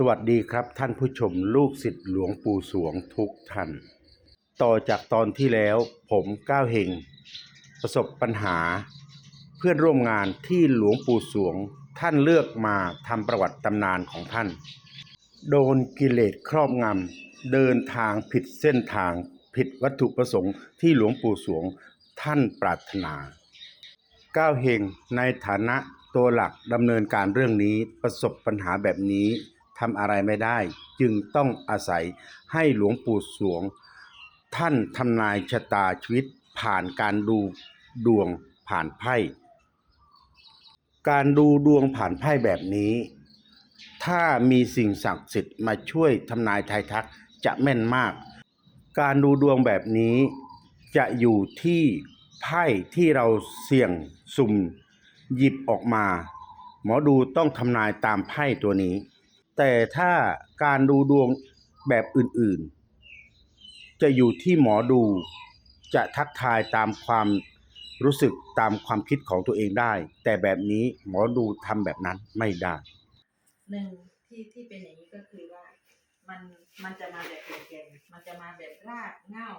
สวัสดีครับท่านผู้ชมลูกศิษย์หลวงปู่สวงทุกท่าน ต่อจากตอนที่แล้วผมก้าวเฮงประสบปัญหา เพื่อนร่วมงานที่หลวงปู่สวงท่านเลือกมาทำประวัติตำนานของท่าน โดนกิเลสครอบงำเดินทางผิดเส้นทางผิดวัตถุประสงค์ที่หลวงปู่สวงท่านปรารถนาก้าวเฮงในฐานะตัวหลักดำเนินการเรื่องนี้ประสบปัญหาแบบนี้ ทำอะไรไม่ได้ จึงต้องอาศัยให้หลวงปู่สวง ท่านทำนายชะตาชีวิตผ่านการดูดวงผ่านไพ่การดูดวงผ่านไพ่แบบนี้ ถ้ามีสิ่งศักดิ์สิทธิ์มาช่วยทำนายทายทักจะแม่นมาก การดูดวงแบบนี้จะอยู่ที่ไพ่ที่เราเสี่ยงสุ่มหยิบออกมา หมอดูต้องทำนายตามไพ่ตัวนี้ แต่ถ้าการดูดวงแบบอื่นๆ จะอยู่ที่หมอดูจะทักทายตามความรู้สึกตามความคิดของตัวเองได้ แต่แบบนี้หมอดูทำแบบนั้นไม่ได้หนึ่งที่ที่เป็นอย่างนี้ก็คือว่ามันมันจะมาแบบเก่งๆมันจะมาแบบรากเหง้า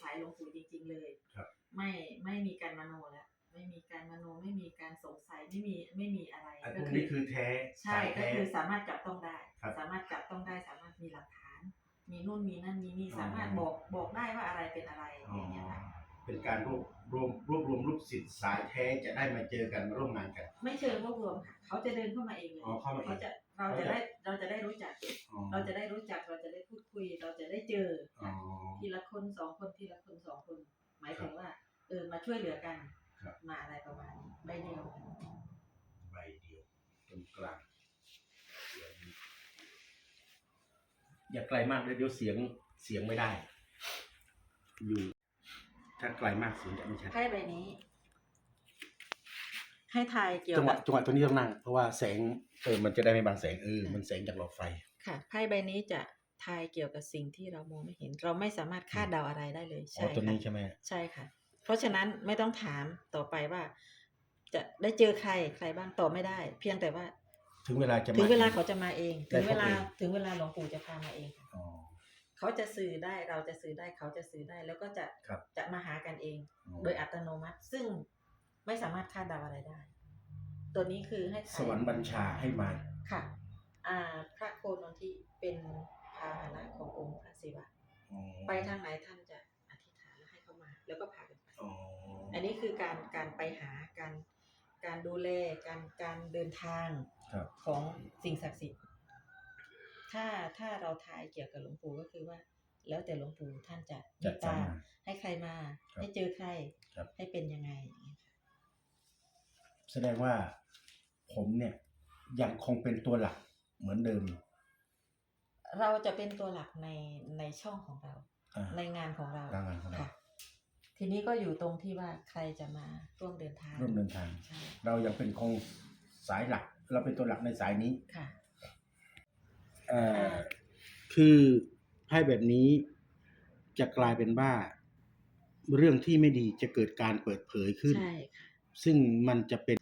สายหลวงปู่จริง ๆ เลยครับไม่ไม่มีการมโนแล้ว ไม่มีการมโนไม่มีการสงสัยไม่มีไม่มีอะไรอันก็พวกคืนี้คือแท้ใช่สายก็แท้คือสามารถจับต้องได้ครับสามารถจับต้องได้สามารถมีหลักฐาน มีนู่นมีนั่นมีนี่อ๋อสามารถบอกบอกได้ว่าอะไรเป็นอะไรอย่างเงี้ยค่ะเป็นการรวบรวมรวบรวมลูกศิษย์สายแท้จะได้มาเจอกันมาร่วมงานกัน ไม่เชิงรวบรวมค่ะเขาจะเดินเข้ามาเองเลยอ๋อเข้ามาเองจะเราจะได้เราจะได้รู้จักอ๋อเราจะได้รู้จักเราจะได้พูดคุย เราจะได้เจออ๋อทีละคนสองคนทีละคนสองคน หมายถึงว่าเออมาช่วยเหลือกัน ครับ มาอะไรประมาณนี้ใบเดียว ใบเดียวตรงกลางเดี๋ยวนี้ อย่าไกลมากเลยเดี๋ยวเสียงเสียงไม่ได้ อยู่ ถ้าไกลมากเสียงจะไม่ชัดไพ่ใบนี้ ให้ทายเกี่ยวจังหกัวะบจังหวะตัวนี้ต้องนั่ง เพราะว่าแสงเออมันจะได้ไม่บังแสงเออมันแสงจากหลอดไฟ ค่ะไพ่ใบนี้จะทายเกี่ยวกับสิ่งที่เรามองไม่เห็น เราไม่สามารถคาดเดาอะไรได้เลยอ๋ใช่อตัวนี้ค่ะใช่ไหมใช่ค่ะ เพราะฉะนั้นไม่ต้องถามต่อไปว่า จะได้เจอใครใครบ้างตอบไม่ได้ เพียงแต่ว่า ถึงเวลาจะมาถึงเวลาเขาจะมาเองได้ถึงเวลาพบเองถึงเวลาหลวงปู่จะพามาเองค่ะอ๋อ เขาจะสื่อได้เราจะสื่อได้เขาจะสื่อได้แล้วก็จะครับ จะมาหากันเองอ๋อโดยอัตโนมัติ ซึ่งไม่สามารถคาดเดาอะไรได้ ตัวนี้คือให้ถ่ายสวรรค์บัญชาให้มา ค่ะ อ่า พระโคนนที่เป็นพาหนะขององค์พระศิวะอ๋อไปทางไหนท่านจะอธิษฐานแล้วให้เขามา แล้วก็พากันไปอ๋ออันนี้คือการการไปหาการการดูแลการการเดินทางครับ ของสิ่งศักดิ์สิทธิ์ ถ้าถ้าเราทายเกี่ยวกับหลวงปู่ก็คือว่า แล้วแต่หลวงปู่ท่านจะเมจัดตสรรตามาให้ใครมาครับให้เจอใครครับให้เป็นยังไงอย่างเงี้ยค่ะแสดงว่าผมเนี่ยยังคงเป็นตัวหลักเหมือนเดิม เราจะเป็นตัวหลักในในช่องของเราอ่าในงานของเราทางงานของเราค่ะทีนี้ก็อยู่ตรงที่ว่าใครจะมาร่วมเดินทางร่วมเดินทางใช่เรายังเป็นคงสายหลัก เราเป็นตัวหลักในสายนี้ค่ะ เอ่อคือไพ่แบบนี้จะกลายเป็นว่าเรื่องที่ไม่ดีจะเกิดการเปิดเผยขึ้น ใช่ค่ะ ซึ่งมันจะเป็น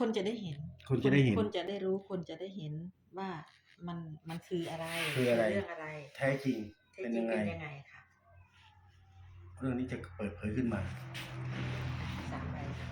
คนจะได้เห็น คนจะได้เห็น คนจะได้รู้ คนจะได้เห็นว่ามันมันคืออะไรคืออะไร เรื่องอะไรแท้จริงแท้เป็นจริยังงไง เป็นยังไงค่ะ เรื่องนี้จะเปิดเผยขึ้นมา สามใบค่ะ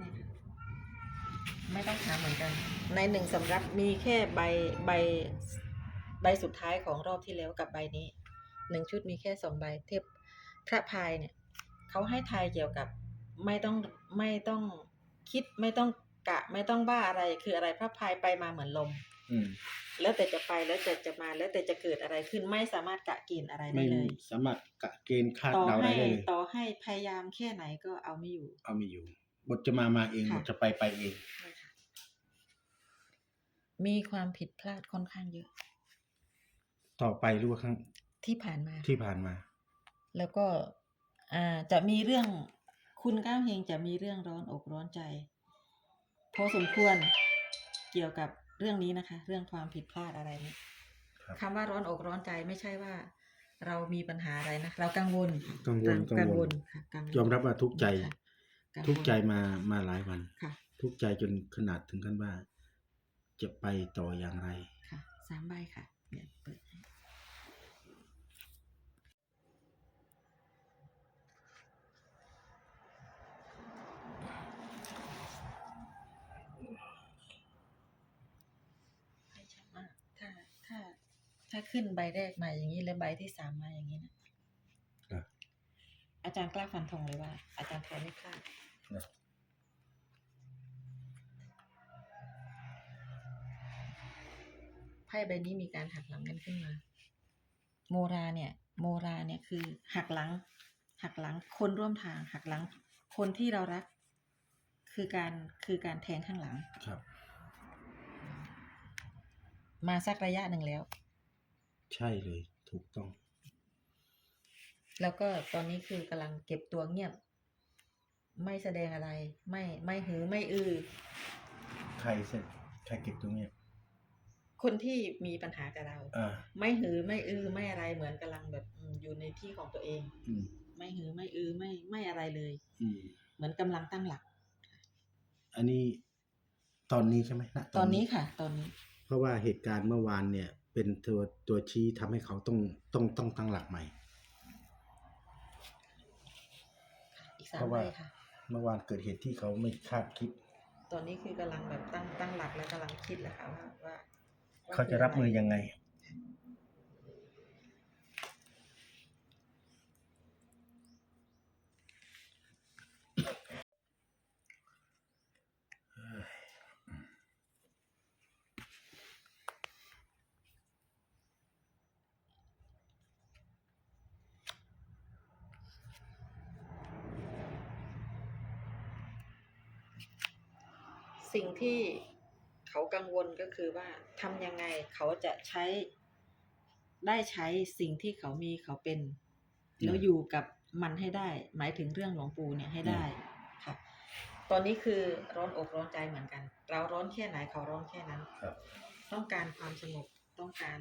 นี่ค่ะไม่ต้องถามเหมือนกัน ในหนึ่งสำรับ มีแค่ใบใบใบสุดท้ายของรอบที่แล้วกับใบนี้หนึ่งชุดมีแค่สองใบเทียบพระพายเนี่ยเขาให้ทายเกี่ยวกับไม่ต้องไม่ต้องคิดไม่ต้องกะไม่ต้องบ้าอะไรคืออะไรพระพายไปมาเหมือนลมอืมแล้วแต่จะไปแล้วแต่จะมาแล้วแต่จะเกิดอะไรขึ้นไม่สามารถกะเกณฑ์อะไรได้ไม่เลย สามารถกะเกณฑ์คาดต่อเดาได้ให้เลยต่อให้พยายามแค่ไหนก็เอาไม่อยู่ เอาไม่อยู่ บทจะมามาเองค่ะบทจะไปไปเองนะคะ มีความผิดพลาดค่อนข้างเยอะ ต่อไปรู้ว่าครั้งที่ผ่านมา ที่ผ่านมา แล้วก็อ่าจะมีเรื่องคุณก้าวเฮงจะมีเรื่องร้อนอกร้อนใจพอสมควรเกี่ยวกับเรื่องนี้นะคะ เรื่องความผิดพลาดอะไรนี้ครับคำว่าร้อนอกร้อนใจไม่ใช่ว่า เรามีปัญหาอะไรนะเรากังวลค่ะกังวลกักังงววลลค่ะกังวลยอมรับว่าทุกข์ใจค่ะกังวลทุกข์ใจมามาหลายวันค่ะทุกข์ใจจนขนาดถึงขั้นว่า จะไปต่ออย่างไรค่ะสามใบค่ะเนี่ยเปิดให้ให้ชัดมากถ้าถ้าถ้าขึ้นใบแรกมาอย่างนี้ แล้วใบที่สามมาอย่างนี้นะ ครับ อาจารย์กล้าฟันธงเลยว่า อาจารย์แทนไม่พลาด ไพ่ใบนี้มีการหักหลังกันขึ้นมา โมราเนี่ย โมราเนี่ยคือหักหลัง หักหลังคนร่วมทางหักหลัง คนที่เรารัก คือการคือการแทงข้างหลังครับ มาสักระยะหนึ่งแล้ว ใช่เลยถูกต้อง แล้วก็ตอนนี้คือกำลังเก็บตัวเงียบ ไม่แสดงอะไร ไม่ไม่หือไม่อือ ใครเสร็จใครเก็บตรงเนี้ย คนที่มีปัญหากับเรา อ่า ไม่หือไม่อือไม่อะไรเหมือนกำลังแบบอืมอยู่ในที่ของตัวเอง อืม ไม่หือไม่อือไม่ไม่อะไรเลย อืม เหมือนกำลังตั้งหลัก อันนี้ตอนนี้ใช่ไหมณตอนนี้ค่ะ ตอนนี้ เพราะว่าเหตุการณ์เมื่อวานเนี่ย เป็นตัวตัวชี้ทำให้เขาต้องต้องต้องตั้งหลักใหม่ อีกสามเพราะใบว่าค่ะ เมื่อวานเกิดเหตุที่เขาไม่คาดคิด ตอนนี้คือกำลังแบบตั้งตั้งหลักแล้วกำลังคิดแล้วค่ะว่าว่าว่ เขาจะรับมือยังไง สิ่งที่ เขากังวลก็คือว่าทำยังไงเขาจะใช้ ได้ใช้สิ่งที่เขามีเขาเป็นอืมแล้วอยู่กับมันให้ได้ หมายถึงเรื่องหลวงปู่เนี่ยให้ได้ค่ะ ตอนนี้คือร้อนอกร้อนใจเหมือนกัน เราร้อนแค่ไหนเขาร้อนแค่นั้นครับต้องการความสงบต้องการ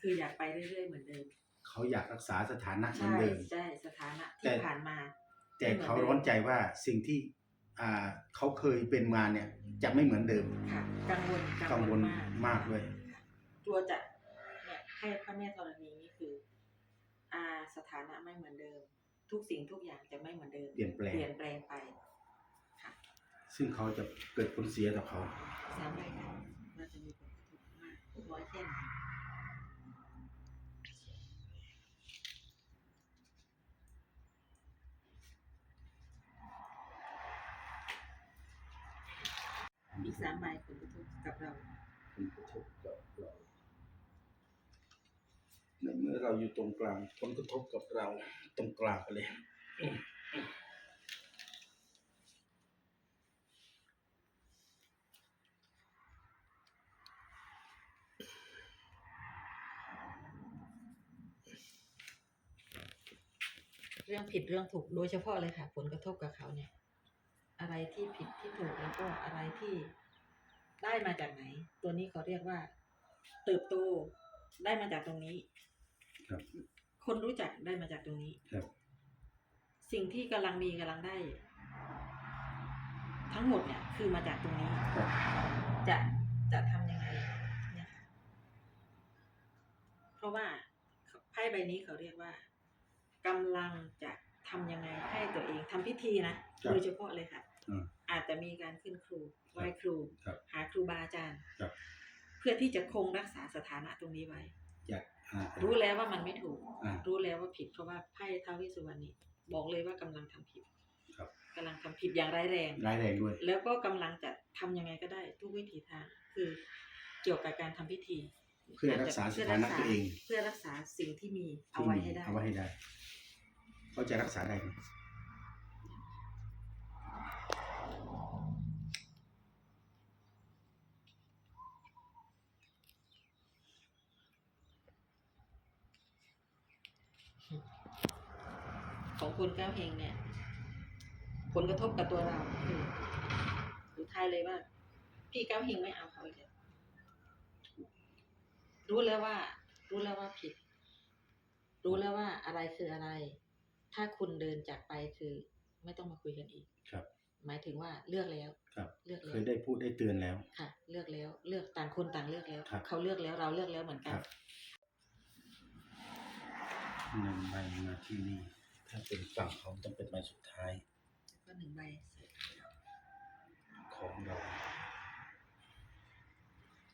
คืออยากไปเรื่อยๆเหมือนเดิมเขาอยากรักษาสถานะเหมือนใช่เดิมใช่สถานะแต่ที่ผ่านมา แต่เขาร้อนใจว่าสิ่งที่ อ่าเขาเคยเป็นมาเนี่ย จะไม่เหมือนเดิม ค่ะกังวลกังวลมากมากด้วยค่ะกลัวจะเนี่ยให้พระแม่ธรณีนี่คือ อ่าสถานะไม่เหมือนเดิม ทุกสิ่งทุกอย่างจะไม่เหมือนเดิมเปลี่ยนแปลงเปลี่ยนแปลงไปค่ะซึ่งเขาจะเกิดผลเสียต่อเขาสามใบค่ะว่าจะมีผลกระทบมากน้อยแค่ไหน อีกสามใบผลกระทบกับเราผลกระทบกับเราในเมื่อเราอยู่ตรงกลางผลกระทบกับเรา ตรงกลางไปเลยเรื่องผิดเรื่องถูกโดยเฉพาะเลยค่ะ ผลกระทบกับเขาเนี่ย อะไรที่ผิดที่ถูกแล้วก็อะไรที่ได้มาจากไหน ตัวนี้เขาเรียกว่า เติบโตได้มาจากตรงนี้ ครับ คนรู้จักได้มาจากตรงนี้ ครับ สิ่งที่กำลังมีกำลังได้ ทั้งหมดเนี่ย คือมาจากตรงนี้ครับจะจะทำยังไงเนี่ยค่ะเพราะว่าไพ่ใบนี้เขาเรียกว่ากำลังจะ ทำยังไงให้ตัวเองทำพิธีนะ ครับโดยเฉพาะเลยค่ะ อืมอาจจะมีการขึ้นครูไหว้ครู ครับหาครูบาอาจารย์ ครับ เพื่อที่จะคงรักษาสถานะตรงนี้ไว้ อยากอ่ารู้แล้วว่ามันไม่ถูก อ่า รู้แล้วว่าผิดเพราะว่าไพ่ท้าวเวิสุวรรณนี่บอกเลยว่ากำลังทำผิดครับ กำลังทำผิดอย่างร้ายแรง ร้ายแรงด้วย แล้วก็กำลังจะทำยังไงก็ได้ ทุกวิถีทางคือเกี่ยวกับการทำพิธีเพื่อรักษาสถานะตัวเองเพื่อรักษาสิ่งที่มีเอาที่ไว้มีให้ได้ เอาไว้ให้ได้ เขาจะรักษาได้ไหมของคุณก้าวเฮงเนี่ย ผลกระทบกับตัวเราคือทายเลยว่า พี่ก้าวเฮงไม่เอาเขาอีกแล้วรู้แล้วว่า รู้แล้วว่าผิด รู้แล้วว่าอะไรคืออะไร ถ้าคุณเดินจากไปคือไม่ต้องมาคุยกันอีก ครับ หมายถึงว่าเลือกแล้ว ครับ เลือกเคแล้วยได้พูดได้เตือนแล้ว ค่ะ เลือกแล้ว เลือกต่างคนต่างเลือกแล้ว ครับ เขาเลือกแล้วเราเลือกแล้วเหมือนคกันรับหนึ่งใบมาที่นี่ ถ้าเป็นฝั่งเขาต้องเป็นใบสุดท้ายก็หนึ่งใบเสร็จของเรา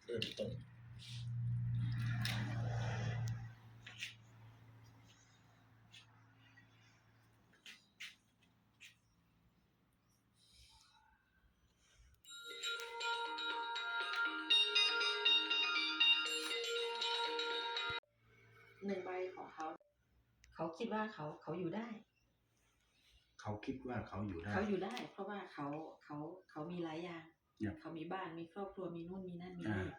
เริ่มต้น ว่าเขาเขาอยู่ได้ เขาคิดว่าเขาอยู่ได้ เขาอยู่ได้ เพราะว่าเขาเขาเขามีหลายอย่างครับเขามีบ้านมีครอบครัวมีนู่นมีนั่นมีอ่านี่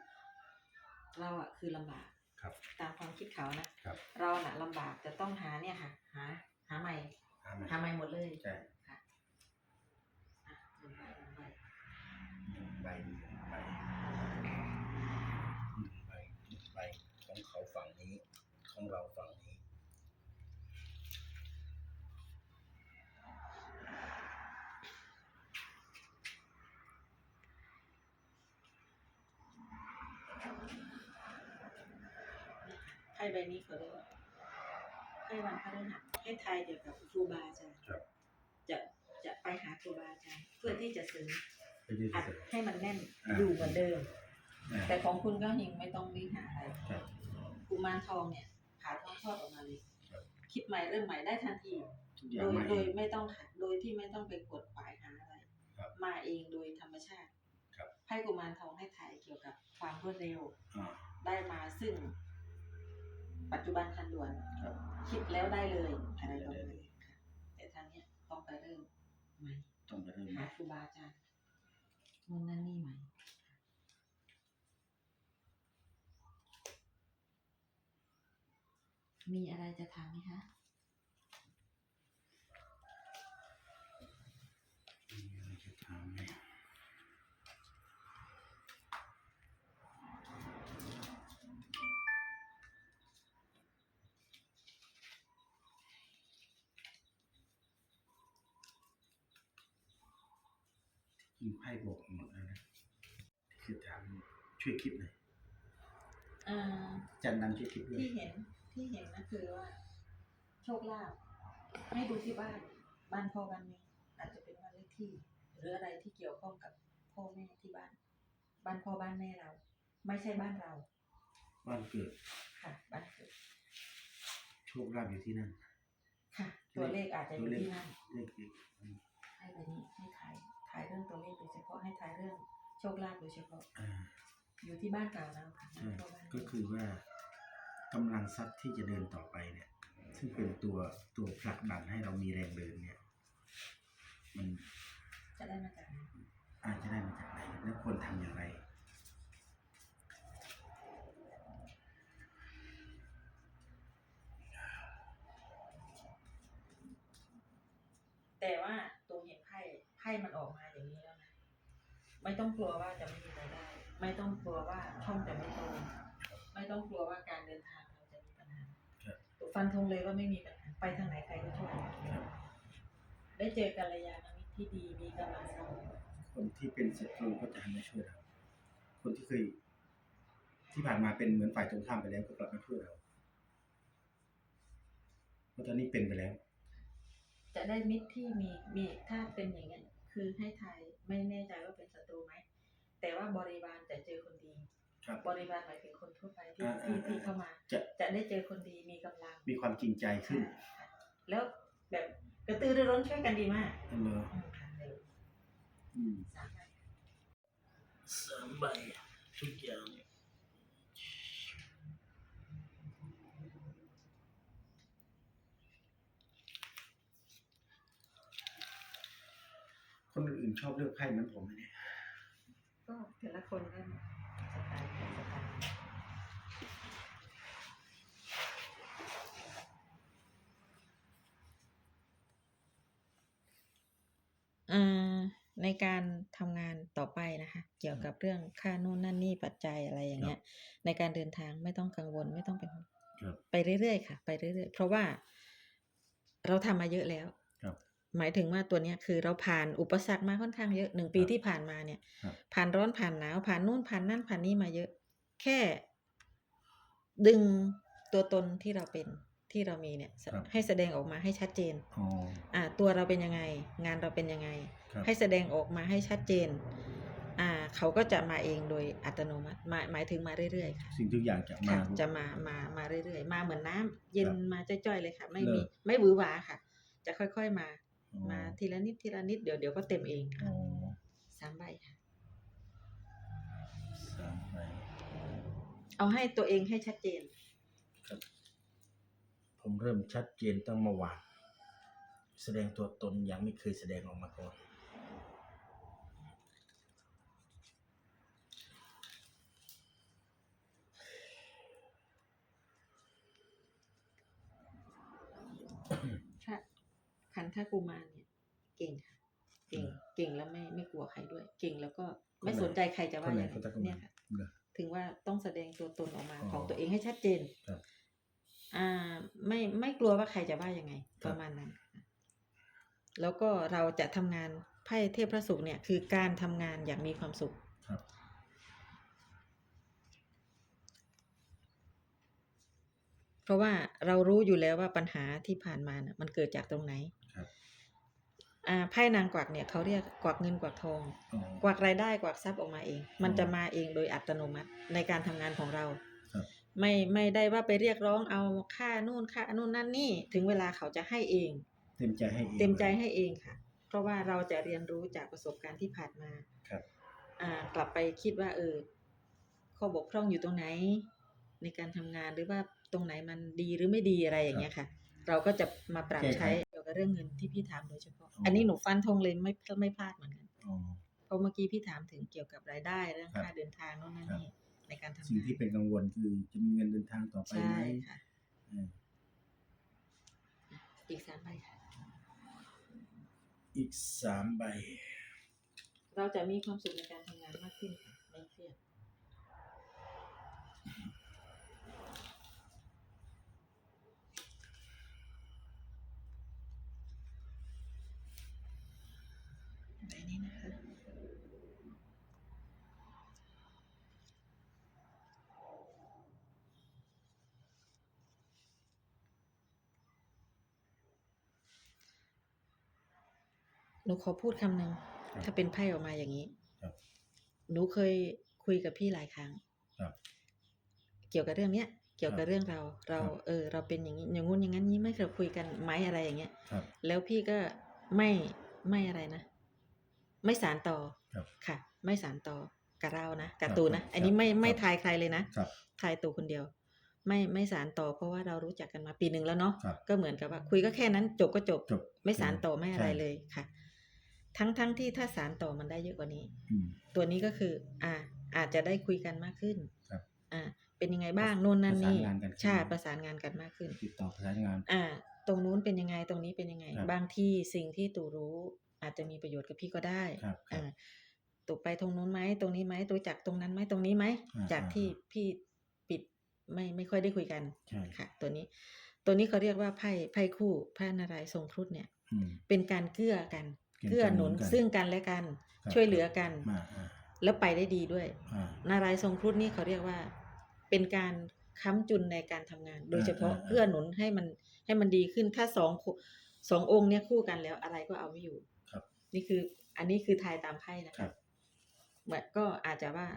เราอะคือลำบากครับตามความคิดเขานะครับเราน่ะลำบากจะต้องหาเนี่ยค่ะ หา หาใหม่ห้าไหมหาใหม่หมดเลยใช่ค่ะอะหนึ่งใบหนึ่งใบหนึ่งใบหนึ่งใบหนึ่งใบหนึ่งใบของเขาฝั่งนี้ของเราฝั่งนี้ นี้เขาเรียกว่าไพ่วันพฤหัสให้ทายเกี่ยวกับครูบาอาจารย์ครับ จะจะไปหาครูบาอาจารย์เพื่อที่จะซื้อไปยืดอัดเสร็จให้มันแน่นอ่า อยู่เหมือนเดิม อ่าแต่ของคุณก็ยังไม่ต้องวิ่งหาอะไรครับ กุมารทองเนี่ยผ่าท้องคลอดออกมาเลยครับ คิดใหม่เริ่มใหม่ได้ทันที ทุกอโดย่างยมาโดเอยงไม่ต้องหาโดยที่ไม่ต้องไปกดปลายหาอะไร ครับมาเองโดยธรรมชาติครับไพ่กุมารทองให้ถ่ายเกี่ยวกับความรวดเร็ว อ่าได้มาซึ่ง ปัจจุบันทันด่วน ครับคิดแล้วได้เลยอะไรประมาณนี้ค่ะแต่ทางเนี้ยต้องไปเริ่มใหม่ต้องไปเริ่มหาครูบาอาจารย์นู่นนั่นนี่ใหม่ มีอะไรจะถามไหมคะ บอกหมดแล้วนะคือถามช่วยคิดหน่อยอ่า จันดันช่วยคิดด้วยที่เห็นที่เห็นนะคือว่า โชคลาภให้ดูที่บ้านบ้านพ่อบ้านแม่อาจจะเป็นบ้านเลขที่ หรืออะไรที่เกี่ยวข้องกับพ่อแม่ที่บ้าน บ้านพ่อบ้านแม่เรา ไม่ใช่บ้านเรา บ้านเกิดค่ะ บ้านเกิดโชคลาภอยู่ที่นั่นค่ะ ตัวเลขอาจจะอยู่ที่นั่นเลขที่อืมให้ใบนี้ให้ถ่าย ถ่ายเรื่องตัวเลขโดยเฉพาะให้ถ่ายเรื่องโชคลาภโดยเฉพาะ อ่า อยู่ที่บ้านเก่าเราค่ะบ้าใช่นพ่อบ้านก็แม่คือว่ากำลังทรัพย์ที่จะเดินต่อไปเนี่ย ซึ่งเป็นตัวตัวผลักดันให้เรามีแรงเดินเนี่ย มันจะได้มาจากไหนอาจจะได้มาจากไหนและควรทำอย่างไร แต่ว่าตัวเห็นไพ่ไพ่มันออกมาอย่างนี้แล้วนะ ไม่ต้องกลัวว่าจะไม่มีรายได้ ไม่ต้องกลัวว่าช่องจะไม่โตไม่ต้องกลัวว่าการเดินทางเราจะมีปัญหาครับฟันธงเลยว่าไม่มีปัญหาไปทางไหนใครก็ช่วยได้เจอกัลยาณมิตรที่ดีมีกำลังทรัพย์คนที่เป็นศัตรูก็จะหันมาช่วยเราคนที่เคยที่ผ่านมาเป็นเหมือนฝ่ายตรงข้ามไปแล้วก็กลับมาช่วยเราเพราะตอนนี้เป็นไปแล้ว จะได้มิตรที่มีมีถ้าเป็นอย่างนี้นคือให้ทาย ไม่แน่ใจว่าเป็นศัตรูไหมแต่ว่าบริวารจะเจอคนดีครับ บริวารหมายถึงคนทั่วไปที่อ่าที่อ่าที่เข้ามา จะ จะได้เจอคนดีมีกำลังมีความจริงใจขึ้นค่ะแล้วแบบกระตือรือร้นช่วยกันดีมากนั่นเลยอืมค่ะเร็วอืม สามใบสามใบทุกอย่าง คนอื่นๆชอบเลือกไพ่เหมือนผมไหมเนี่ยก็แต่ละคนก็สไตล์ของสไตล์ออ่าในการทำงานต่อไปนะคะ เกี่ยวกับเรื่องค่านู่นนั่นนี่ปัจจัยอะไรอย่างเงี้ย ในการเดินทางไม่ต้องกังวลไม่ต้องเป็นห่วงครับไปเรื่อยๆค่ะ ไปเรื่อยๆ เพราะว่าเราทำมาเยอะแล้วครับ หมายถึงว่าตัวเนี้ยคือเราผ่านอุปสรรคมาค่อนข้างเยอะหนึ่งปีครับที่ผ่านมาเนี่ยครับผ่านร้อนผ่านหนาวผ่านนู่นผ่านนั่นผ่านนี่มาเยอะ แค่ ดึงตัวตนที่เราเป็นที่เรามีเนี่ยครับให้แสดงออกมาให้ชัดเจนอ๋ออ่า ตัวเราเป็นยังไง งานเราเป็นยังไงครับให้แสดงออกมาให้ชัดเจน อ่า เขาก็จะมาเองโดยอัตโนมัติหมายหมายถึงมาเรื่อยๆค่ะสิ่งทุกอย่างจะมาค่ะจะมามามาเรื่อยๆ มาเหมือนน้ำเย็นครับมาจ้อยๆเลยค่ะ ไม่เลิมีศไม่หวือหวาค่ะ จะค่อยๆมาอ๋อ มาทีละนิดทีละนิดเดี๋ยวเดี๋ยวก็เต็มเองอ๋ค่ะอสามใบค่ะสามใบเอาให้ตัวเองให้ชัดเจน ครับ ผมเริ่มชัดเจนตั้งเมื่อวานแสดงตัวตนอย่างไม่เคยแสดงออกมาก่อน ค่ะ ขันธกุมารเนี่ย เก่งค่ะ เก่ง เก่งแล้วไม่ไม่กลัวใครด้วย เก่งแล้วก็ไม่คนไหนสนใจใครจะว่าคนไหนยังไงขันธกุมารเนี่ยค่ะเหรอถึงว่าต้องแสดงตัวตนออกมาอ๋อของตัวเองให้ชัดเจนครับอ่า ไม่ไม่กลัวว่าใครจะว่ายังไงครัปบระมาณนั้นค่ะแล้วก็เราจะทำงานไพ่เทพพระศุกร์เนี่ย คือการทำงานอย่างมีความสุขครับ เพราะว่าเรารู้อยู่แล้วว่าปัญหาที่ผ่านมาน่ะ มันเกิดจากตรงไหนครับอ่าไพ่นางกวักเนี่ยเขาเรียกกวักเงินกวักทองอ๋อกวักรายได้กวักทรัพย์ออกมาเอง มันอ๋อจะมาเองโดยอัตโนมัติในการทำงานของเราครับไม่ไม่ได้ว่าไปเรียกร้องเอาค่านู่นค่านู่นนั่นนี่ถึงเวลาเขาจะให้เอง เต็มใจให้องเต็มใจให้เองค่ะ เพราะว่าเราจะเรียนรู้จากประสบการณ์ที่ผ่านมาครับ อ่ากลับไปคิดว่าเออข้อบกพร่องอยู่ตรงไหน ในการทำงานหรือว่าตรงไหนมันดีหรือไม่ดีอะไรอย่างเงี้ยค่ะ เราก็จะมาปรับแก้ไขใช้เกี่ยวกับเรื่องเงินที่พี่ถามโดยเฉพาะอ๋ออัอันนี้หนูฟันธงเลยไม่ไม่พลาดเหมือนกันอ๋อเพราะเมื่อกี้พี่ถามถึงเกี่ยวกับรายได้เรื่องครับค่าเดินทางโน่นนั่นครับนี่ในการทำสิ่งงานที่เป็นกังวลคือจะมีเงินเดินทางต่อไปใช่ไหมค่ะอืมอีกสามใบค่ะ อีกสามใบ เราจะมีความสุขในการทำงานมากขึ้นค่ะไม่เครียด ใบนี้นะคะ ห นูขอพูดคำหนึ่งครับถ้าเป็นไพ่ออกมาอย่างนี้ครับหนูเคยคุยกับพี่หลายครั้งครับเกี่ยวกับเรื่องเนี้ย เกี่ยวกับครับเรื่องเรา เรา ครับ เออ เราเป็นอย่างนี้อย่างงู้นอย่างนั้นนี้ไม่เคยคุยกันไหมอะไรอย่างเงี้ย ครับ แล้วพี่ก็ไม่ไม่อะไรนะ ไม่สารต่อครับค่ะ ไม่สารต่อกับเรานะกับครับตูนะ ครับอันนี้ไม่ครับไม่ทายใครเลยนะครับทายตูคนเดียว ไม่ไม่สารต่อเพราะว่าเรารู้จักกันมาปีหนึ่งแล้วเนาะครับก็เหมือนกับว่า คุยก็แค่นั้นจบก็จบ จบไม่สารต่อไม่อะไรใช่เลยค่ะ ทั้งทั้งที่ถ้าสารต่อมันได้เยอะกว่านี้อืมตัวนี้ก็คือ อ่า อาจจะได้คุยกันมากขึ้นครับอ่า เป็นยังไงบ้างนู่นนั่นนี่ประสานงานกันขึ้นใช่ประสานงานกันมากขึ้น ติดต่อประสานงาน อ่า ตรงนู้นเป็นยังไงตรงนี้เป็นยังไงครับบางที่สิ่งที่ตู่รู้อาจจะมีประโยชน์กับพี่ก็ได้ครับครับอ่าตู่ไปตรงนู้นไหมตรงนี้ไหมตู่จากตรงนั้นไหมตรงนี้ไหมอ่าจากอ่าที่พี่ปิดไม่ไม่ค่อยได้คุยกันใช่ค่ะ ตัวนี้ ตัวนี้เขาเรียกว่าไพ่ไพ่คู่พระนารายณ์ทรงครุฑเนี่ยอืมเป็นการเกื้อกัน เกื้อเกื้อหนุนกันซึ่งกันและกันครับช่วยเหลือกันมาอ่าแล้วไปได้ดีด้วยอ่านารายณ์ทรงครุฑนี่เขาเรียกว่า เป็นการค้ำจุนในการทำงาน โดยเฉพาะอ่าอ่าเกื้อหนุนให้มันให้มันดีขึ้นถ้าสองคู่สององค์เนี่ยคู่กันแล้วอะไรก็เอาไม่อยู่ครับนี่คืออันนี้คือทายตามไพ่นะครัคะบเหมือนก็อาจจะว่า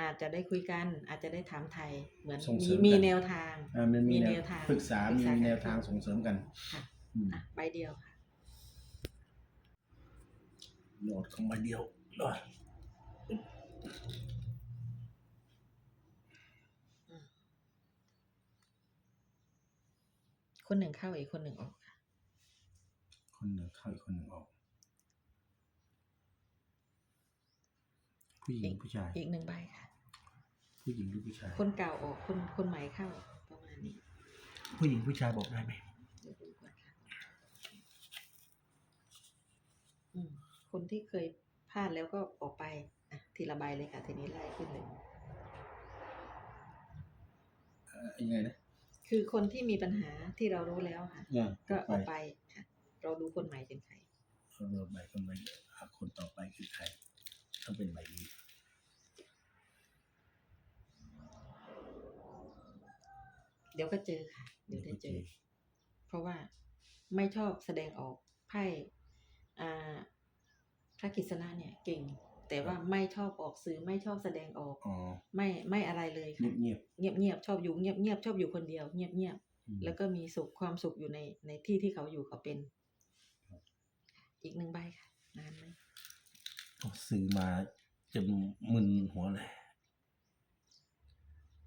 อาจจะได้คุยกัน อาจจะได้ถามไทยเหมือนส่งเสมีริมมีกันแนวทางอ่ามันมีมีแนแนววทางปรึกษาปรึมีกษากันแนวทางส่งเสริมกันค่ะอืมอะใบเดียวค่ะโหลดของมาเดียวเลยคนหนึ่งเข้าอีกคนหนึ่งออกค่ะ คนหนึ่งเข้าอีกคนหนึ่งออก ผู้หญิงผู้ชาย อีกหนึ่งใบค่ะ ผู้หญิงหรือผู้ชาย คนเก่าออก คนคนใหม่เข้าประมาณนี้ ผู้หญิงผู้ชายบอกได้ไหม เดี๋ยวดูก่อน ค่ะอืมคนที่เคยพลาดแล้วก็ออกไปอะทีละใบเลยค่ะ ทีนี้ไล่ขึ้นเลยเอ่อยังไงนะคือคนที่มีปัญหาที่เรารู้แล้วค่ะอ่าก็ออกไปไปค่ะ เราดูคนใหม่เป็นใครคนต่อไปคนใหม่อะคนต่อไปคือใครต้องเป็นใบนี้เดี๋ยวก็เจอค่ะ เดี๋ยวได้เจอ เพราะว่าไม่ชอบแสดงออกไพ่อ่าพ ระกฤษณะเนี่ยเก่ง แต่ว่าไม่ชอบออกสื่อไม่ชอบแสดงออก อ๋อไม่ไม่อะไรเลยเงีค่ะยบเงียบเงียบเงียบๆชอบอยู่เงียบเงียบๆชอบอยู่คนเดียว เงียบเงียบๆอืมๆแล้วก็มีสุขความสุขอยู่ในในที่ที่เขาอยู่เขาเป็นครับอีกหนึ่งใบค่ะนานไหมโอ้ซื้อมาจะมึนหัวเลย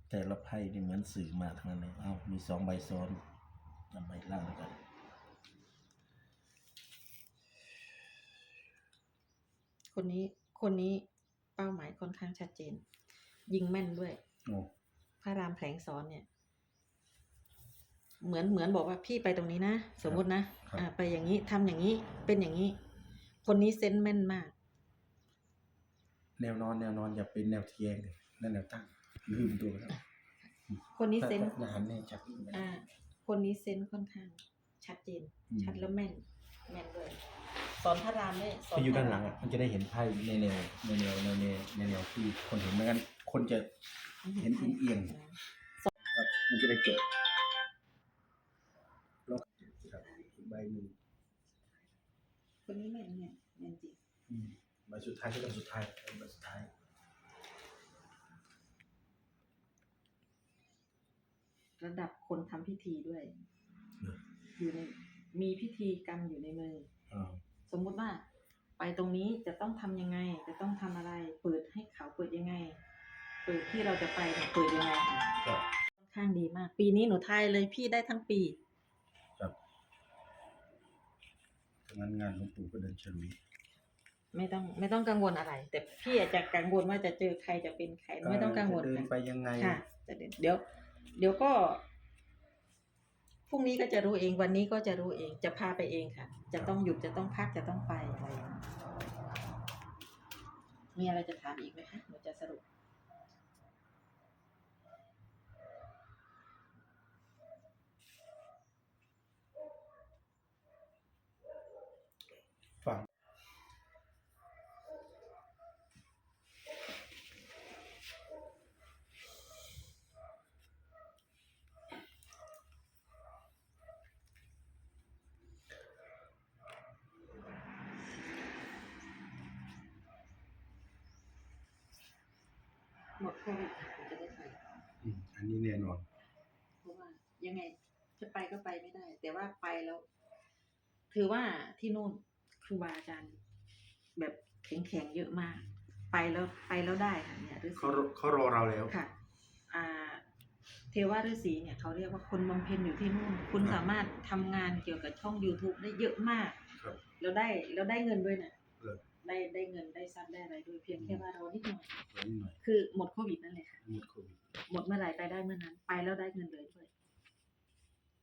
แต่ละไพ่นี่เหมือนสื่อมาทั้งนั้นเลยเอ้ามีสองใบซ้อนจำใบล่างแล้วกัน คนนี้คนนี้เป้าหมายค่อนข้างชัดเจน ยิงแม่นด้วยโอ้พระรามแผลงซ้อนเนี่ย เหมือนเหมือนบอกว่าพี่ไปตรงนี้นะ สมมุตินะอ่า ไปอย่างนี้ทำอย่างนี้ เป็นอย่างนี้ คนนี้เซนส์แม่นมาก แนวนอนแนวนอนอย่าเป็นแนวเทียงเลยนั่นแนวตั้งลืมตัวแล้วคนนี้เซนส์ทหารแน่ชัดไหมอ่า คนนี้เซนส์ค่อนข้าง ชัดเจนอืมชัดแล้วแม่น แม่นด้วย สอนพระรามเนี่ยสอนไปอยู่พระด้านหรลังอะมันจะได้เห็นไพ่ในแนวในแนวในแนวในแนวที่คนเห็นไม่งั้นคนจะเห็นเอียงครับมันจะได้เกิดแล้วครับอีกใบหนึ่งคนนี้แม่นแม่นแม่นจริงอืมใบสุดท้ายที่ใบสุดท้ายใบสุดท้ายระดับคนทำพิธีด้วยเนอะอยู่ในมีพิธีกรรมอยู่ในมือ อ่า สมมุติว่าไปตรงนี้จะต้องทำยังไง จะต้องทำอะไร เปิดให้เขาเปิดยังไง เปิดที่เราจะไปเนี่ยเปิดยังไงค่ะก็ค่อนข้างดีมาก ปีนี้หนูทายเลยพี่ได้ทั้งปีครับทำงานงานหลวงปู่ก็เดินฉลุยไม่ต้องไม่ต้องกังวลอะไร แต่พี่อาจจะกังวลว่าจะเจอใครจะเป็นใครไม่ต้องกังวลจะเดินค่ะไปยังไงค่ะแต่เดี๋ยวเดี๋ยว เดี๋ยวก็ พรุ่งนี้ก็จะรู้เองวันนี้ก็จะรู้เอง จะพาไปเองค่ะ จะต้องหยุดจะต้องพักจะต้องไปอะไรมีอะไรจะถามอีกไหมคะหนูจะสรุป มดโควิดค่ะหนูจะได้ไปอืมอันนี้แน่นอน เพราะว่ายังไงจะไปก็ไปไม่ได้ แต่ว่าไปแล้ว ถือว่าที่นู่นครูบาอาจารย์ แบบแข็งแข็งๆเยอะมาก ไปแล้วไปแล้วได้ค่ะเนี่ยฤาษีเขารเขารอเราแล้ว ค่ะ อ่า เทวฤาษีเนี่ยเขาเรียกว่าคนบำเพ็ญอยู่ที่นู่น คุณครับสามารถทำงานเกี่ยวกับช่อง YouTube ได้เยอะมาก ครับ แล้วได้แล้วได้เงินด้วยนะเออ ได้ได้เงินได้ทรัพย์ได้อะไรด้วยเพียงแค่ว่าเรานิดหน่อย ไว้นิดหน่อยคือหมดโควิดนั่นเลยค่ะ หมดโควิด หมดเมื่อไหร่ไปได้เมื่อนั้น ไปแล้วได้เงินเลยด้วย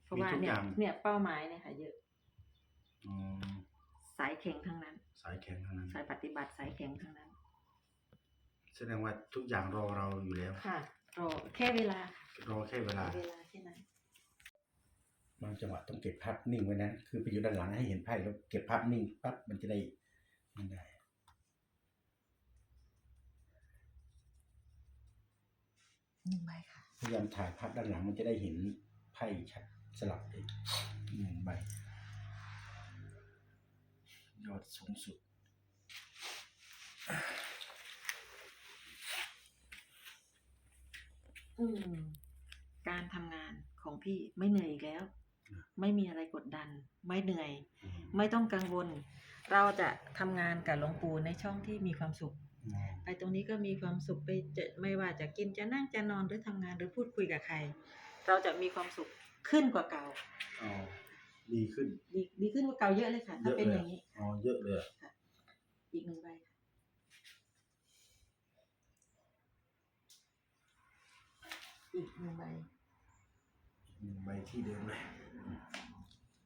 เพราะว่ามีทุกเนี่อยย่าง เนี่ยเป้าหมายเนี่ยค่ะเยอะอ๋อสายแข็งทั้งนั้น สายแข็งทั้งนั้น สายปฏิบัติสายแข็งทั้งนั้น แสดงว่าทุกอย่างรอเราอยู่แล้ว ค่ะรอแค่เวลารอแค่เวลา เวลาแค่นั้น บางจังหวะต้องเก็บภาพนิ่งไว้นะ คือไปอยู่ด้านหลังให้เห็นไพ่แล้วเก็บภาพนิ่งปั๊บมันจะได้มันได้ หนึ่งใบค่ะ พยายามถ่ายภาพด้านหลังมันจะได้เห็นไพ่ชัดสลับเลยหนึ่งใบ ยอดสูงสุด อืม การทำงานของพี่ไม่เหนื่อยอีกแล้วอืมไม่มีอะไรกดดัน ไม่เหนื่อยอืมไม่ต้องกังวล เราจะทำงานกับหลวงปู่ในช่องที่มีความสุขอืมไปตรงนี้ก็มีความสุขไปเจอไม่ว่าจะกินจะนั่งจะนอนหรือทำงานหรือพูดคุยกับใคร เราจะมีความสุขขึ้นกว่าเก่าอ๋อดีขึ้น ดีดีขึ้นกว่าเก่าเยอะเลยค่ะ ถ้าเป็นอย่างนี้อ๋อเยอะเลยอะอีกหนึ่งใบค่ะอีกหนึ่งใบหนึ่งใบที่เดิมเลย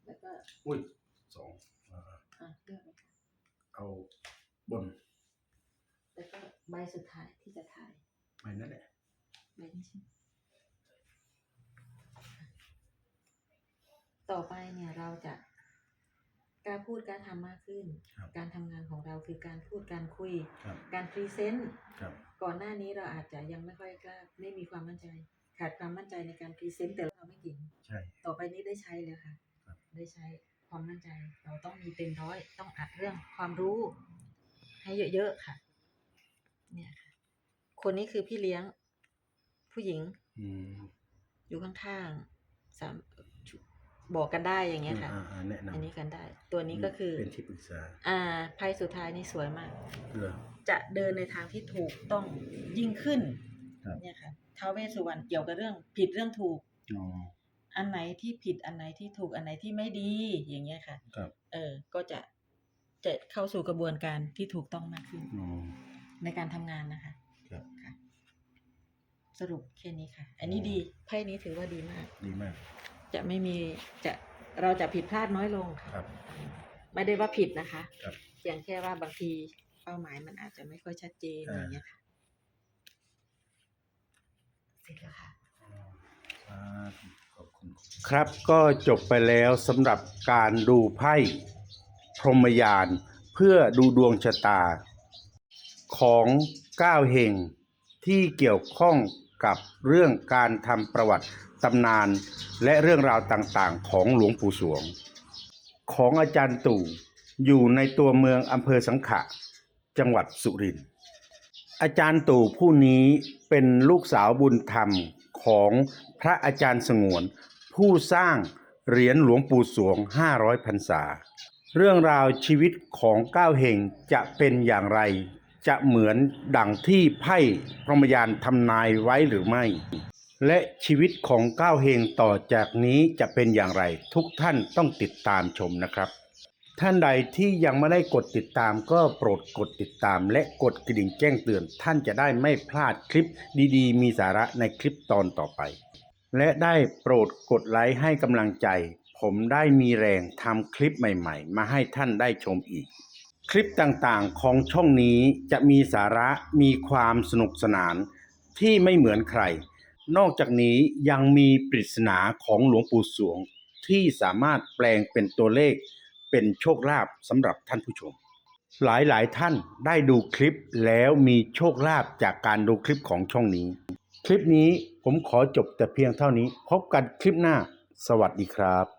แล้วก็อุ้ย เอาบนแล้วก็ใบสุดท้ายที่จะถ่ายใบนั่นแหละใบนี้ใช่ต่อไปเนี่ยเราจะการพูดการาทำมากขึ้นการทำงานของเราคือการพูดการคุยคการพรีเซนต์ก่อนหน้านี้เราอาจจะยังไม่ค่อยกล้าไม่มีความมั่นใจ ขาดความมั่นใจในการพรีเซนต์แต่เราไม่เก่งใช่ ต่อไปนี้ได้ใช้แล้วค่ะคได้ใช้ ความมั่นใจ เราต้องมีเต็มร้อยต้องอัดเรื่องความรู้ ให้เยอะๆค่ะ เนี่ยค่ะ คนนี้คือพี่เลี้ยง ผู้หญิงอืมอยู่ข้างๆสามบอกกันได้อย่างเงี้ยค่ะอ่าอ่าแนะนำอันนี้กันได้ ตัวนี้ก็คือเป็นที่ปรึกษา อ่าไพ่สุดท้ายนี่สวยมากเหรอจะเดินในทางที่ถูกต้องยิ่งขึ้นครับเนี่ยค่ะท้าวเวสสุวรรณเกี่ยวกับเรื่องผิดเรื่องถูก อ๋ออันไหนที่ผิดอันไหนที่ถูกอันไหนที่ไม่ดีอย่างเงี้ยค่ะครับเออก็จะจะเข้าสู่กระบวนการที่ถูกต้องมากขึ้น อ๋อ ในการทำงานนะคะครับ ค่ะ สรุปแค่นี้ค่ะ อันนี้ดีไพ่นี้ถือว่าดีมาก ดีมากจะไม่มีจะเราจะผิดพลาดน้อยลงค่ะ ครับ ไม่ได้ว่าผิดนะคะครับเพียงแค่ว่าบางทีเป้าหมายมันอาจจะไม่ค่อยชัดเจนอ่า อย่างเงี้ยค่ะเสร็จแล้วค่ะอ๋อสาธุขอบคุณ ครับก็จบไปแล้วสำหรับการดูไพ่พรหมยานเพื่อดูดวงชะตา ของก้าวเฮงที่เกี่ยวข้องกับเรื่องการทำประวัติตำนานและเรื่องราวต่างๆ ของหลวงปู่สวง ของอาจารย์ตู่อยู่ในตัวเมืองอำเภอสังขะ จังหวัดสุรินทร์อาจารย์ตู่ผู้นี้เป็นลูกสาวบุญธรรมของพระอาจารย์สงวน ผู้สร้างเหรียญหลวงปู่สวง 500พรรษา เรื่องราวชีวิตของก้าวเฮงจะเป็นอย่างไร จะเหมือนดังที่ไพ่พรหมยานทำนายไว้หรือไม่ และชีวิตของก้าวเฮงต่อจากนี้จะเป็นอย่างไร ทุกท่านต้องติดตามชมนะครับท่านใดที่ยังไม่ได้กดติดตามก็โปรดกดติดตาม และกดกระดิ่งแจ้งเตือน ท่านจะได้ไม่พลาดคลิปดีๆ มีสาระในคลิปตอนต่อไป และได้โปรดกดไลค์ให้กำลังใจ ผมได้มีแรงทำคลิปใหม่ๆ มาให้ท่านได้ชมอีก คลิปต่างๆของช่องนี้จะมีสาระมีความสนุกสนานที่ไม่เหมือนใคร นอกจากนี้ยังมีปริศนาของหลวงปู่สวง ที่สามารถแปลงเป็นตัวเลข เป็นโชคลาภสำหรับท่านผู้ชม หลายๆท่านได้ดูคลิปแล้วมีโชคลาภจากการดูคลิปของช่องนี้ คลิปนี้ผมขอจบแต่เพียงเท่านี้ พบกันคลิปหน้า สวัสดีครับ